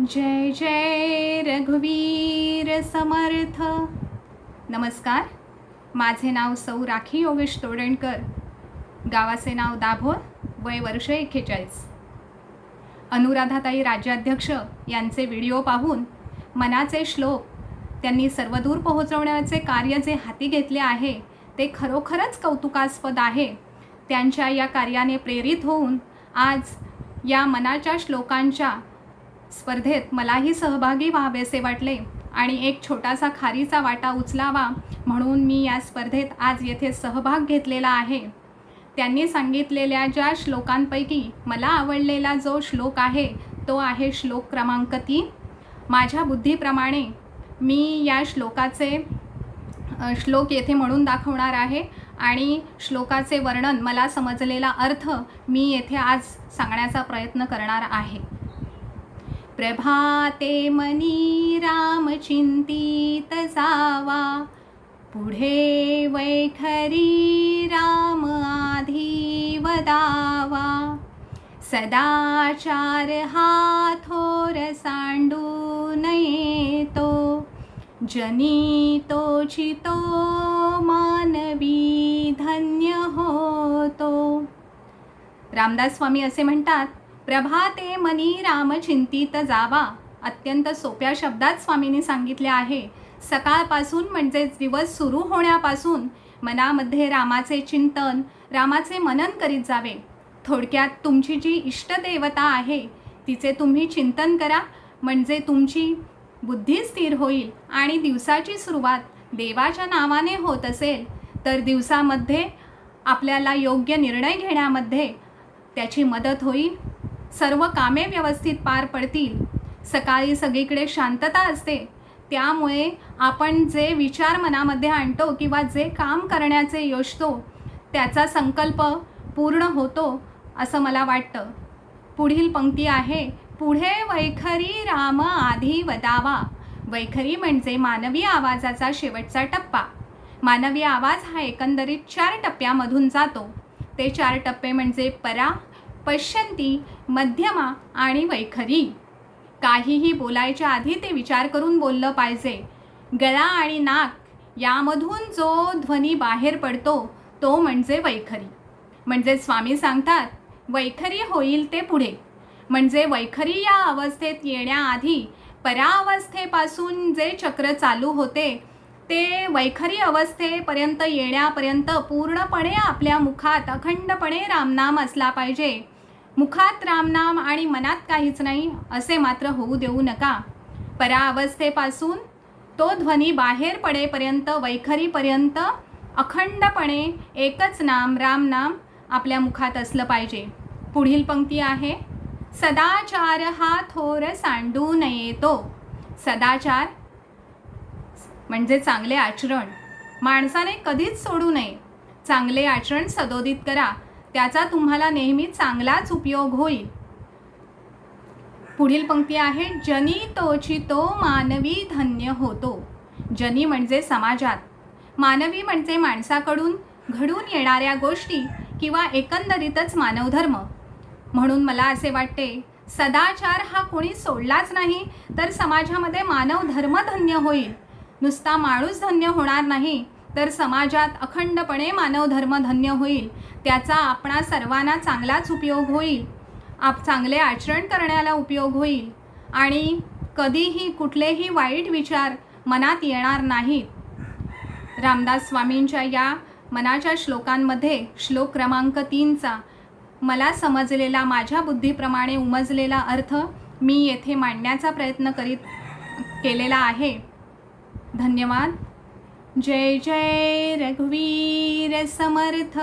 जय जय रघुवीर समर्थ. नमस्कार. माझे नाव सौ राखी योगेश तोडणकर. गावाचे नाव दाभोळ वय वर्ष एक्केचाळीस. अनुराधाताई राज्याध्यक्ष यांचे व्हिडिओ पाहून मनाचे श्लोक त्यांनी सर्वदूर पोहोचवण्याचे कार्य जे हाती घेतले आहे ते खरोखरच कौतुकास्पद आहे. त्यांच्या या कार्याने प्रेरित होऊन आज या मनाच्या श्लोकांच्या स्पर्धेत मलाही सहभागी व्हावेसे वाटले आणि एक छोटासा खारीचा वाटा उचलावा म्हणून मी या स्पर्धेत आज येथे सहभाग घेतलेला आहे. त्यांनी सांगितलेल्या ज्या श्लोकांपैकी मला आवडलेला जो श्लोक आहे तो आहे श्लोक क्रमांक तीन. माझ्या बुद्धीप्रमाणे मी या श्लोकाचे श्लोक येथे म्हणून दाखवणार आहे आणि श्लोकाचे वर्णन मला समजलेला अर्थ मी येथे आज सांगण्याचा प्रयत्न करणार आहे. प्रभाते मनी रामचिंतित जावा। पुढे वैखरी राम आधी वदावा। सदाचार हा थोर सांडून येतो। जनी तो चितो मानवी धन्य होतो। रामदास स्वामी असे म्हणतात प्रभाते मनी राम चिंतीत जावा. अत्यंत सोप्या शब्दात स्वामींनी सांगितले आहे. सकाळपासून म्हणजेच दिवस सुरू होण्यापासून मनामध्ये रामाचे चिंतन रामाचे मनन करीत जावे. थोडक्यात तुमची जी इष्टदेवता आहे तिचे तुम्ही चिंतन करा. म्हणजे तुमची बुद्धी स्थिर होईल आणि दिवसाची सुरुवात देवाच्या नावाने होत असेल तर दिवसामध्ये आपल्याला योग्य निर्णय घेण्यामध्ये त्याची मदत होईल. सर्व कामे व्यवस्थित पार पडतील. सकाळी सगळीकडे शांतता असते. त्यामुळे आपण जे विचार मनामध्ये आणतो किंवा जे काम करण्याचे योजतो त्याचा संकल्प पूर्ण होतो असं मला वाटतं. पुढील पंक्ती आहे पुढे वैखरी राम आधी वदावा. वैखरी म्हणजे मानवी आवाजाचा शेवटचा टप्पा. मानवी आवाज हा एकंदरीत चार टप्प्यामधून जातो. ते चार टप्पे म्हणजे परा पश्यंती मध्यमा आणि वैखरी. काहीही बोलायच्या आधी ते विचार करून बोललं पाहिजे. गळा आणि नाक यामधून जो ध्वनी बाहेर पडतो तो म्हणजे वैखरी. म्हणजे स्वामी सांगतात वैखरी होईल ते पुढे. म्हणजे वैखरी या अवस्थेत येण्याआधी परावस्थेपासून जे चक्र चालू होते ते वैखरी अवस्थेपर्यंत येण्यापर्यंत पूर्णपणे आपल्या मुखात अखंडपणे रामनाम असला पाहिजे. मुखात रामनाम आणि मनात काहीच नाही असे मात्र होऊ देऊ नका. परावस्थेपासून तो ध्वनी बाहेर पडेपर्यंत वैखरीपर्यंत अखंडपणे एकच नाम रामनाम आपल्या मुखात असलं पाहिजे. पुढील पंक्ती आहे सदाचार हा थोर सांडू नये तो सदाचार म्हणजे चांगले आचरण. माणसाने कधीच सोडू नये. चांगले आचरण सदोदित करा. त्याचा तुम्हाला नेहमी चांगलाच उपयोग होईल. पुढील पंक्ती आहे जनी तोची तो मानवी धन्य होतो. जनी म्हणजे समाजात. मानवी म्हणजे माणसाकडून घडून येणाऱ्या गोष्टी किंवा एकंदरीतच मानवधर्म. म्हणून मला असे वाटते सदाचार हा कोणी सोडलाच नाही तर समाजामध्ये मानव धर्म धन्य होईल. नुसता माणूस धन्य होणार नाही तर समाजात अखंडपणे मानवधर्म धन्य होईल त्याचा आपणा सर्वांना चांगलाच उपयोग होईल. आप चांगले आचरण करण्याला उपयोग होईल. आणि कधीही कुठलेही वाईट विचार मनात येणार नाहीत. रामदास स्वामींच्या या मनाच्या श्लोकांमध्ये श्लोक क्रमांक तीनचा मला समजलेला माझ्या बुद्धीप्रमाणे उमजलेला अर्थ मी येथे मांडण्याचा प्रयत्न करीत केलेला आहे. धन्यवाद. जय जय रघुवीर समर्थ।